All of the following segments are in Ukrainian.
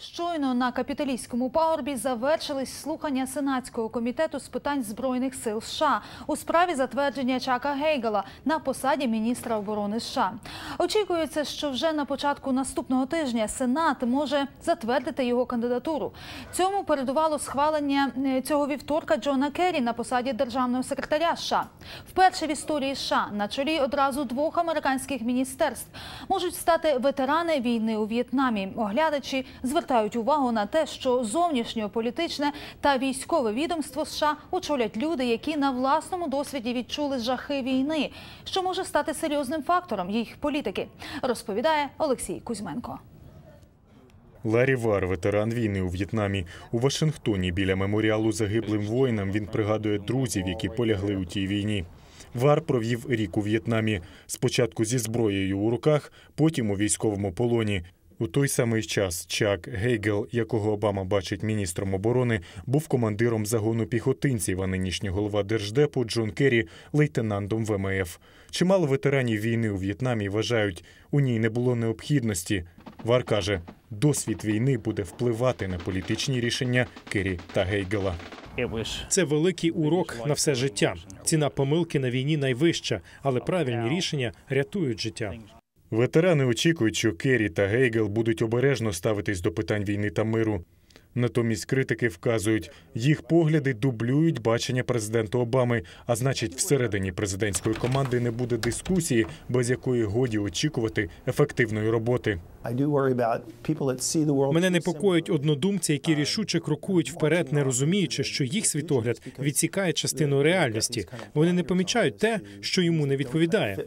Щойно на капіталійському пагорбі завершились слухання Сенатського комітету з питань збройних сил США у справі затвердження Чака Гейгела на посаді міністра оборони США. Очікується, що вже на початку наступного тижня Сенат може затвердити його кандидатуру. Цьому передувало схвалення е, цього вівторка Джона Керрі на посаді державного секретаря США. Вперше в історії США на чолі одразу двох американських міністерств можуть стати ветерани війни у В'єтнамі. Оглядачі звертають увагу на те, що зовнішньополітичне та військове відомство США очолять люди, які на власному досвіді відчули жахи війни, що може стати серйозним фактором їх політики, розповідає Олексій Кузьменко. Ларі Вар, ветеран війни у В'єтнамі. У Вашингтоні біля меморіалу загиблим воїнам він пригадує друзів, які полягли у тій війні. Вар провів рік у В'єтнамі. Спочатку зі зброєю у руках, потім у військовому полоні. У той самий час Чак Гейгел, якого Обама бачить міністром оборони, був командиром загону піхотинців, а нинішній голова держдепу Джон Керрі лейтенантом ВМФ. Чимало ветеранів війни у В'єтнамі вважають, у ній не було необхідності. Вар каже, досвід війни буде впливати на політичні рішення Керрі та Гейгела. Це великий урок на все життя. Ціна помилки на війні найвища, але правильні рішення рятують життя. Ветерани очікують, що Керрі та Гейгел будуть обережно ставитись до питань війни та миру. Натомість критики вказують, їх погляди дублюють бачення президента Обами, а значить, всередині президентської команди не буде дискусії, без якої годі очікувати ефективної роботи. Мене непокоїть однодумці, які рішуче крокують вперед, не розуміючи, що їх світогляд відсікає частину реальності. Вони не помічають те, що йому не відповідає.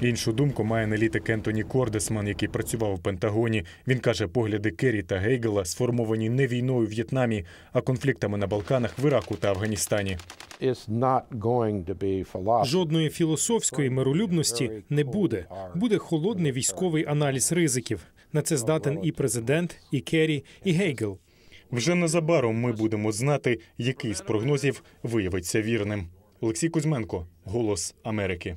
Іншу думку має аналітик Ентоні Кордесман, який працював у Пентагоні. Він каже, погляди Керрі та Гейгела сформовані не війною в В'єтнамі, а конфліктами на Балканах, в Іраку та Афганістані. Жодної філософської миролюбності не буде. Буде холодний військовий аналіз ризиків. На це здатен і президент, і Керрі, і Гейгел. Вже незабаром ми будемо знати, який з прогнозів виявиться вірним. Олексій Кузьменко, Голос Америки.